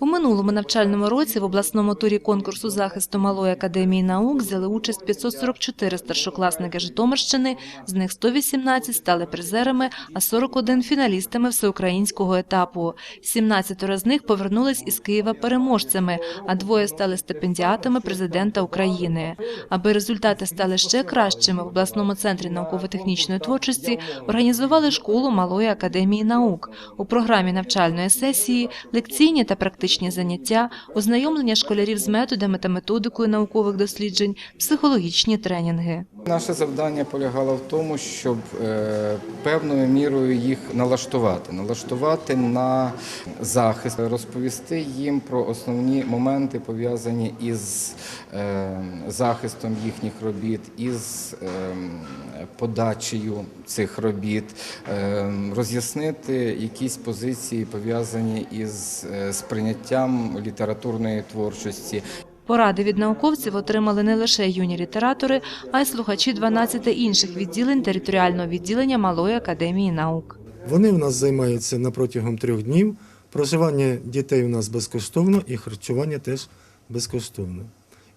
У минулому навчальному році в обласному турі конкурсу захисту Малої академії наук взяли участь 544 старшокласники Житомирщини, з них 118 стали призерами, а 41 – фіналістами всеукраїнського етапу. 17 з них повернулись із Києва переможцями, а двоє стали стипендіатами президента України. Аби результати стали ще кращими, в обласному центрі науково-технічної творчості організували школу Малої академії наук. У програмі навчальної сесії лекційні та практичні заняття, ознайомлення школярів з методами та методикою наукових досліджень, психологічні тренінги. Наше завдання полягало в тому, щоб е, певною мірою їх налаштувати, налаштувати на захист, розповісти їм про основні моменти, пов'язані із е, захистом їхніх робіт, із е, подачею цих робіт, е, роз'яснити якісь позиції, пов'язані із е, сприйняттям літературної творчості, Поради від науковців отримали не лише юні літератори, а й слухачі 12 інших відділень територіального відділення Малої академії наук. Вони в нас займаються на протягом трьох днів. Проживання дітей у нас безкоштовно і харчування теж безкоштовно.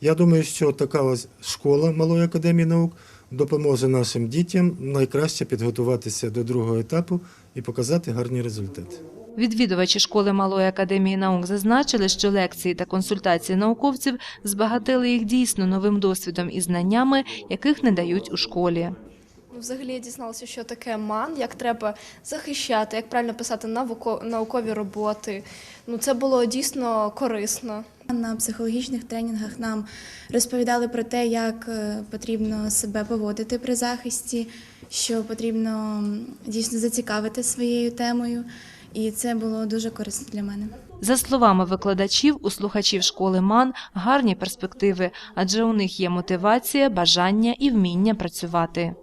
Я думаю, що така ось школа Малої академії наук допоможе нашим дітям найкраще підготуватися до другого етапу і показати гарні результати. Відвідувачі школи Малої академії наук зазначили, що лекції та консультації науковців збагатили їх дійсно новим досвідом і знаннями, яких не дають у школі. Взагалі я дізналася, що таке ман, як треба захищати, як правильно писати науко- наукові роботи. Ну це було дійсно корисно. На психологічних тренінгах нам розповідали про те, як е, потрібно себе поводити при захисті, що потрібно дійсно зацікавити своєю темою, і це було дуже корисно для мене. За словами викладачів, у слухачів школи МАН гарні перспективи, адже у них є мотивація, бажання і вміння працювати.